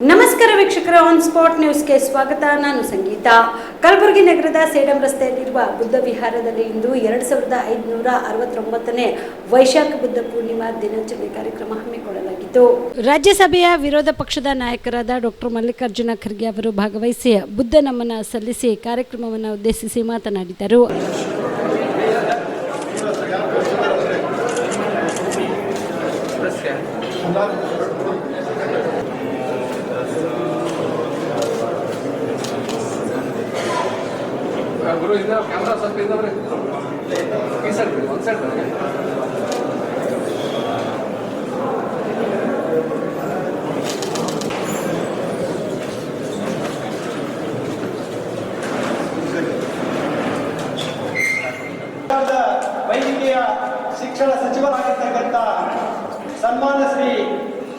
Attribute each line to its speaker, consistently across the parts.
Speaker 1: ನಮಸ್ಕಾರ ವೀಕ್ಷಕರ on spot ನ್ಯೂಸ್ಗೆ ಸ್ವಾಗತ. ನಾನು ಸಂಗೀತ. ಕಲಬುರಗಿ ನಗರದ ಸೇಡಂ ರಸ್ತೆಯಲ್ಲಿರುವ ಬುದ್ಧ ವಿಹಾರದಲ್ಲಿ ಇಂದು ಎರಡು ಸಾವಿರದ ಐದುನೂರ ಅರವತ್ತೊಂಬತ್ತನೇ ವೈಶಾಖ ಬುದ್ಧ ಪೂರ್ಣಿಮಾ ದಿನಾಚರಣೆ ಕಾರ್ಯಕ್ರಮ ಹಮ್ಮಿಕೊಳ್ಳಲಾಗಿತ್ತು. ರಾಜ್ಯಸಭೆಯ ವಿರೋಧ ಪಕ್ಷದ ನಾಯಕರಾದ ಡಾಕ್ಟರ್ ಮಲ್ಲಿಕಾರ್ಜುನ ಖರ್ಗೆ ಅವರು ಭಾಗವಹಿಸಿ ಬುದ್ಧ ನಮನ ಸಲ್ಲಿಸಿ ಕಾರ್ಯಕ್ರಮವನ್ನು ಉದ್ದೇಶಿಸಿ ಮಾತನಾಡಿದರು.
Speaker 2: ಈ
Speaker 3: ವೈದ್ಯಕೀಯ ಶಿಕ್ಷಣ ಸಚಿವರಾಗಿರ್ತಕ್ಕಂಥ ಸನ್ಮಾನ ಶ್ರೀ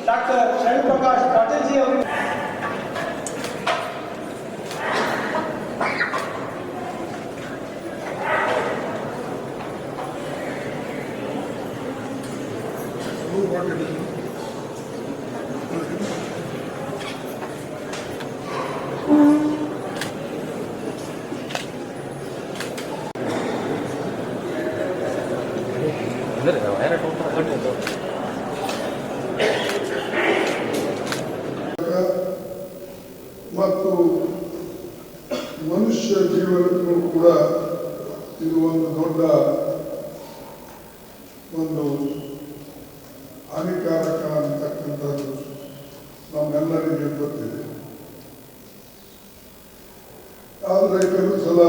Speaker 3: ಡಾಕ್ಟರ್ ಶರಣ್ಪ್ರಕಾಶ್ ಪಾಟೀಲ್ಜಿ ಅವರು
Speaker 4: ಮತ್ತು ಮನುಷ್ಯ ಜೀವನಕ್ಕೂ ಕೂಡ ಇದು ಒಂದು ದೊಡ್ಡ ಒಂದು ಹಾನಿಕಾರಕ ಅಂತಕ್ಕಂಥದ್ದು ನಮ್ಮೆಲ್ಲರಿಗೆ ಗೊತ್ತಿದೆ ಆದರೆ ಕೆಲವು ಸಲ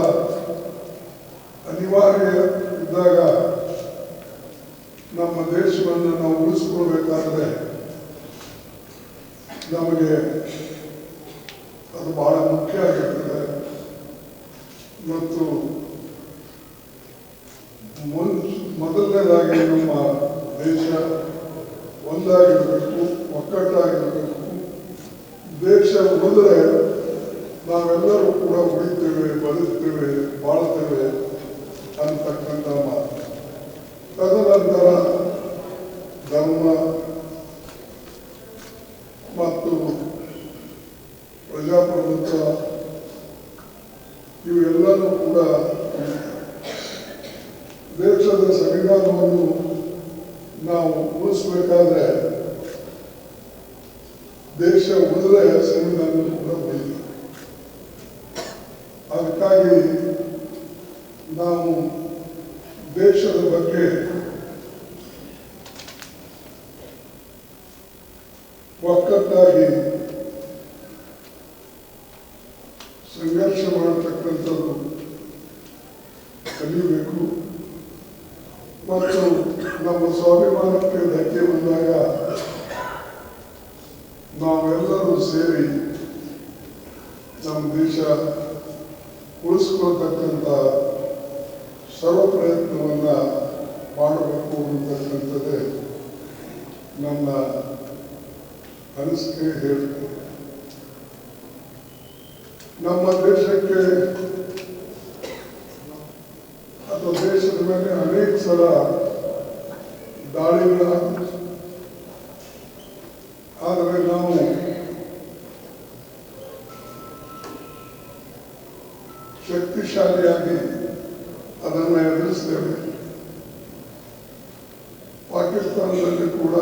Speaker 4: ಅನಿವಾರ್ಯ ಇದ್ದಾಗ ನಮ್ಮ ದೇಶವನ್ನು ನಾವು ಉಳಿಸ್ಕೊಳ್ಬೇಕಾದ್ರೆ ನಮಗೆ ಅದು ಬಹಳ ಮುಖ್ಯ ಆಗಿರ್ತದೆ. ಮತ್ತು ಮೊದಲನೇದಾಗಿ ನಮ್ಮ ದೇಶ ಒಂದಾಗಿರಬೇಕು, ಒಕ್ಕಟ್ಟಾಗಿರಬೇಕು. ದೇಶ ಉಳಿದ್ರೆ ನಾವೆಲ್ಲರೂ ಕೂಡ ಉಳಿತೇವೆ, ಬದುಕ್ತೇವೆ, ಬಾಳ್ತೇವೆ ಅಂತಕ್ಕಂಥ ಮಾತು. ತದನಂತರ ಧರ್ಮ ಮತ್ತು ಪ್ರಜಾಪ್ರಭುತ್ವ ಇವೆಲ್ಲವೂ ಕೂಡ ದೇಶದ ಸಂವಿಧಾನವನ್ನು ನಾವು ಉಳಿಸ್ಬೇಕಾದ್ರೆ ದೇಶ ಉಳಿದ್ರೆ ನಾನು ಕೂಡ ಅದಕ್ಕಾಗಿ ನಾವು ದೇಶದ ಬಗ್ಗೆ ಒಕ್ಕಟ್ಟಾಗಿ ಸೇರಿ ನಮ್ಮ ದೇಶ ಉಳಿಸ್ಕೊಳ್ತಕ್ಕಂಥ ಸರ್ವ ಪ್ರಯತ್ನವನ್ನು ಮಾಡಬೇಕು ಅಂತಕ್ಕಂಥದ್ದೇ ನನ್ನ ಅನಿಸಿಕೆ ಹೇಳ್ತೇನೆ. ನಮ್ಮ ದೇಶಕ್ಕೆ ಅಥವಾ ದೇಶದ ಮೇಲೆ ಅನೇಕ ಸಲ ದಾಳಿಗಳಾಗಿತ್ತು ಶಕ್ತಿಶಾಲಿಯಾಗಿ ಅದನ್ನು ಎದುರಿಸ್ತೇವೆ. ಪಾಕಿಸ್ತಾನದಲ್ಲಿ ಕೂಡ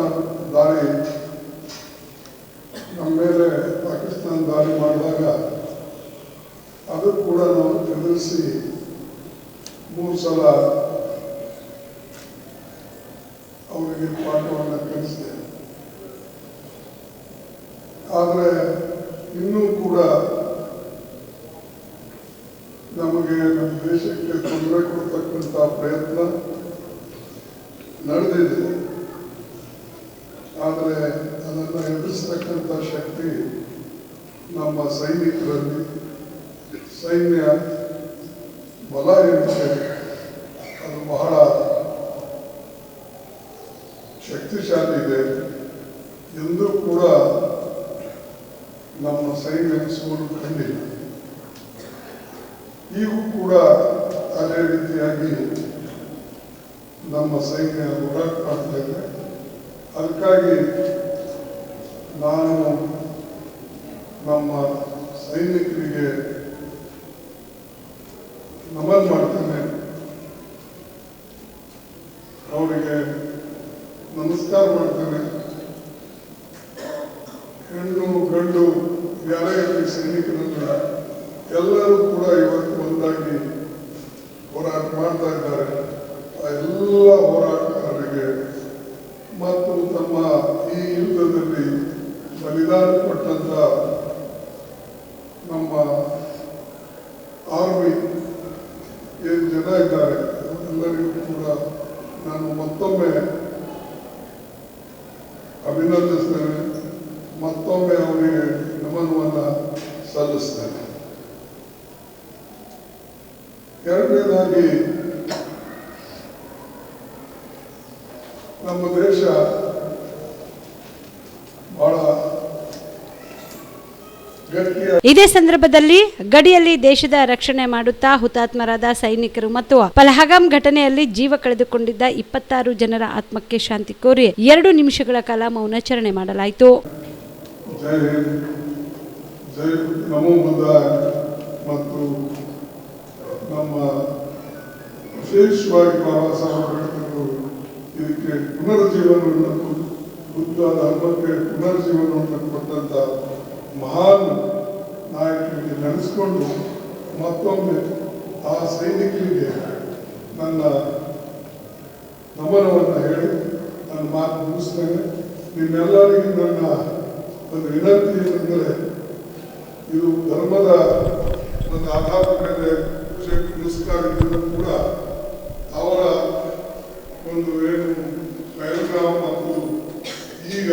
Speaker 4: ದಾಳಿ ನಮ್ಮ ಮೇಲೆ ಪಾಕಿಸ್ತಾನ ದಾಳಿ ಮಾಡಿದಾಗ ಅದು ಕೂಡ ನಾವು ಎದುರಿಸಿ ಮೂರು ಸಲ ಅವರಿಗೆ ಪಾಠವನ್ನು ಕಲಿಸಿದೆ ಆದರೆ ಇನ್ನೂ ಕೂಡ ನಮಗೆ ನಮ್ಮ ದೇಶಕ್ಕೆ ತೊಂದರೆ ಕೊಡ್ತಕ್ಕಂಥ ಪ್ರಯತ್ನ ನಡೆದಿದೆ. ಆದರೆ ಅದನ್ನು ಎದುರಿಸ್ತಕ್ಕಂಥ ಶಕ್ತಿ ನಮ್ಮ ಸೈನಿಕರಲ್ಲಿ, ಸೈನ್ಯ ಬಲ ಇರುತ್ತೆ ಅದು ಬಹಳ ಶಕ್ತಿಶಾಲಿ ಇದೆ ಎಂದೂ ಕೂಡ ನಮ್ಮ ಸೈನ್ಯ ಸೋಲು ಕಂಡಿಲ್ಲ. ಈಗೂ ಕೂಡ ಅದೇ ರೀತಿಯಾಗಿ ನಮ್ಮ ಸೈನ್ಯ ಹೋರಾಟ ಅದಕ್ಕಾಗಿ ನಾನು ನಮ್ಮ ಸೈನಿಕರಿಗೆ ನಮನ್ ಮಾಡ್ತೇನೆ. ಅವರಿಗೆ ನಮಸ್ಕಾರ ಮಾಡ್ತೇನೆ. ಹೆಣ್ಣು, ಗಂಡು, ಯಾರೇ ಇರಲಿ ಎಲ್ಲರೂ ಕೂಡ ಇವತ್ತು ಒಂದಾಗಿ ಹೋರಾಟ ಮಾಡ್ತಾ ಇದ್ದಾರೆ ಆ ಎಲ್ಲ ಹೋರಾಟಗಾರರಿಗೆ ಮತ್ತು ತಮ್ಮ ಈ ಯುದ್ಧದಲ್ಲಿ ಬಲಿದಾನ ಕೊಟ್ಟಂತ ನಮ್ಮ ಆರ್ಮಿ ಏನು ಜನ ಇದ್ದಾರೆ, ಎಲ್ಲರಿಗೂ ಕೂಡ ನಾನು ಮತ್ತೊಮ್ಮೆ ಅಭಿನಂದಿಸ್ತೇನೆ. ಮತ್ತೊಮ್ಮೆ ಅವರಿಗೆ ನಮನವನ್ನು ಸಲ್ಲಿಸ್ತೇನೆ. ಎರಡನೇದಾಗಿ, ನಮ್ಮ ದೇಶ ಬಹಳ ಗಟ್ಟಿಯ
Speaker 5: ಇದೇ ಸಂದರ್ಭದಲ್ಲಿ ಗಡಿಯಲ್ಲಿ ದೇಶದ ರಕ್ಷಣೆ ಮಾಡುತ್ತಾ ಹುತಾತ್ಮರಾದ ಸೈನಿಕರು ಮತ್ತು ಪಲಹಗಾಮ್ ಘಟನೆಯಲ್ಲಿ ಜೀವ ಕಳೆದುಕೊಂಡಿದ್ದ ಇಪ್ಪತ್ತಾರು ಜನರ ಆತ್ಮಕ್ಕೆ ಶಾಂತಿ ಕೋರಿ ಎರಡು ನಿಮಿಷಗಳ ಕಾಲ ಮೌನಾಚರಣೆ ಮಾಡಲಾಯಿತು.
Speaker 4: ಕೊ- ಬುದ್ಧ ಧರ್ಮಕ್ಕೆ ಪುನರುಜ್ಜೀವನವನ್ನು ಕೊಟ್ಟಂತ ಮಹಾನ್ ನಾಯಕರಿಗೆ ನೆನೆಸ್ಕೊಂಡು ಮತ್ತೊಮ್ಮೆ ಆ ಸೈನಿಕರಿಗೆ ನನ್ನ ನಮನವನ್ನು ಹೇಳಿ, ನನ್ನ ಮಾತು ಮುಗಿಸ್ತೇನೆ. ನಿಮ್ಮೆಲ್ಲರಿಗೂ ನನ್ನ ಒಂದು ವಿನಂತಿ ಏನೆಂದರೆ, ಇದು ಧರ್ಮದ ಒಂದು ಆಧಾರದ ಮೇಲೆ ಪುರಸ್ಕಾರ ಇದ್ದರೂ ಕೂಡ ಅವರ ಒಂದು ಏನು ಪ್ರಯೋಗ ಮತ್ತು ಈಗ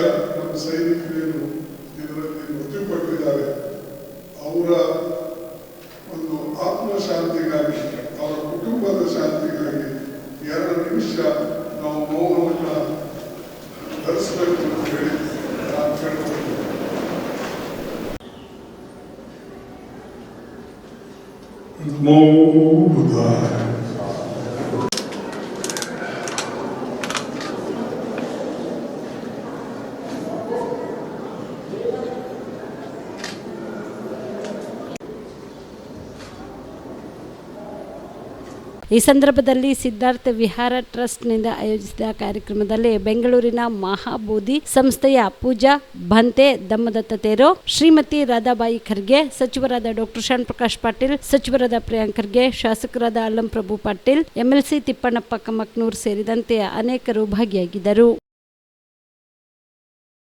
Speaker 4: Move
Speaker 5: ಈ ಸಂದರ್ಭದಲ್ಲಿ ಸಿದ್ಧಾರ್ಥ ವಿಹಾರ ಟ್ರಸ್ಟ್ನಿಂದ ಆಯೋಜಿಸಿದ ಕಾರ್ಯಕ್ರಮದಲ್ಲಿ ಬೆಂಗಳೂರಿನ ಮಹಾಬೋಧಿ ಸಂಸ್ಥೆಯ ಪೂಜಾ ಭಂತೆ ದಮ್ಮದತ್ತ ತೇರೋ, ಶ್ರೀಮತಿ ರಾಧಾಬಾಯಿ ಖರ್ಗೆ, ಸಚಿವರಾದ ಡಾಕ್ಟರ್ ಶಾನ್ ಪ್ರಕಾಶ್ ಪಾಟೀಲ್, ಸಚಿವರಾದ ಪ್ರಿಯಾಂಕ್ ಖರ್ಗೆ, ಶಾಸಕರಾದ ಅಲ್ಲಂ ಪ್ರಭು ಪಾಟೀಲ್, ಎಂಎಲ್ಸಿ ತಿಪ್ಪಣ್ಣಪ್ಪ ಕಮಕ್ನೂರ್ ಸೇರಿದಂತೆ ಅನೇಕರು ಭಾಗಿಯಾಗಿದ್ದರು.